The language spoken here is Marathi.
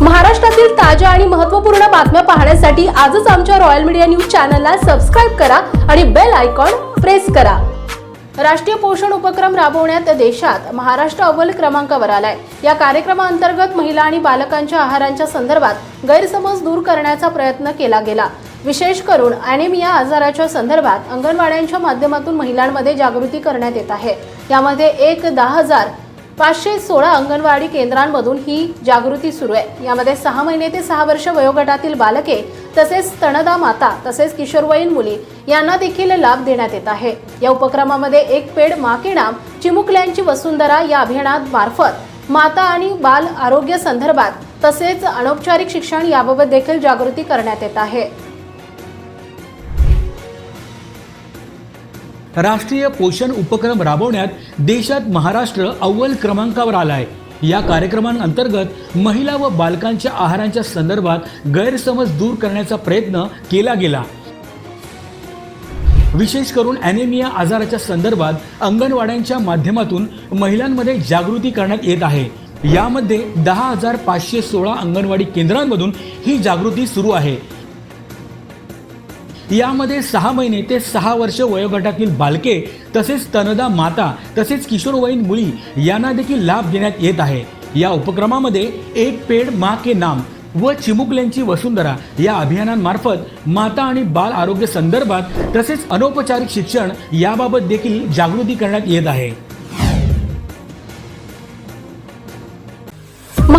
महाराष्ट्रातील ताज्या आणि महत्त्वपूर्ण बातम्या पाहण्यासाठी आजच आमच्या रॉयल मीडिया न्यूज चॅनलला सबस्क्राईब करा आणि बेल आयकॉन प्रेस करा. राष्ट्रीय पोषण उपक्रम राबवण्यात देशात महाराष्ट्र अव्वल क्रमांकावर आलाय. या कार्यक्रमाअंतर्गत महिला आणि बालकांच्या आहारांच्या संदर्भात गैरसमज दूर करण्याचा प्रयत्न केला गेला. विशेष करून अॅनेमिया आजाराच्या संदर्भात अंगणवाड्यांच्या माध्यमातून महिलांमध्ये जागृती करण्यात येत आहे. यामध्ये एक दहा हजार पाचशे सोळा अंगणवाडी केंद्रांमधून ही जागृती सुरू आहे. यामध्ये सहा महिने ते सहा वर्ष वयोगटातील बालके तसेच स्तनदा माता तसेच किशोरवयीन मुली यांना देखील लाभ देण्यात येत आहे. या उपक्रमामध्ये एक पेड मा नाम चिमुकल्यांची वसुंधरा या अभियानात मार्फत माता आणि बाल आरोग्य संदर्भात तसेच अनौपचारिक शिक्षण याबाबत देखील जागृती करण्यात येत आहे. राष्ट्रीय पोषण उपक्रम राबवण्यात देशात महाराष्ट्र अव्वल क्रमांकावर आला आहे या कार्यक्रमांतर्गत महिला व बालकांच्या आहारांच्या संदर्भात गैरसमज दूर करण्याचा प्रयत्न केला गेला. विशेष करून ॲनेमिया आजाराच्या संदर्भात अंगणवाड्यांच्या माध्यमातून महिलांमध्ये जागृती करण्यात येत आहे. यामध्ये दहा हजार पाचशे सोळा अंगणवाडी केंद्रांमधून ही जागृती सुरू आहे. यामध्ये सहा महिने ते सहा वर्ष वयोगटातील बालके तसेच तनदा माता तसेच किशोरवयीन मुली यांना देखील लाभ देण्यात येत आहे. या उपक्रमामध्ये एक पेड मा के नाम व चिमुकल्यांची वसुंधरा या अभियानांमार्फत माता आणि बाल आरोग्य संदर्भात तसेच अनौपचारिक शिक्षण याबाबत देखील जागृती करण्यात येत आहे.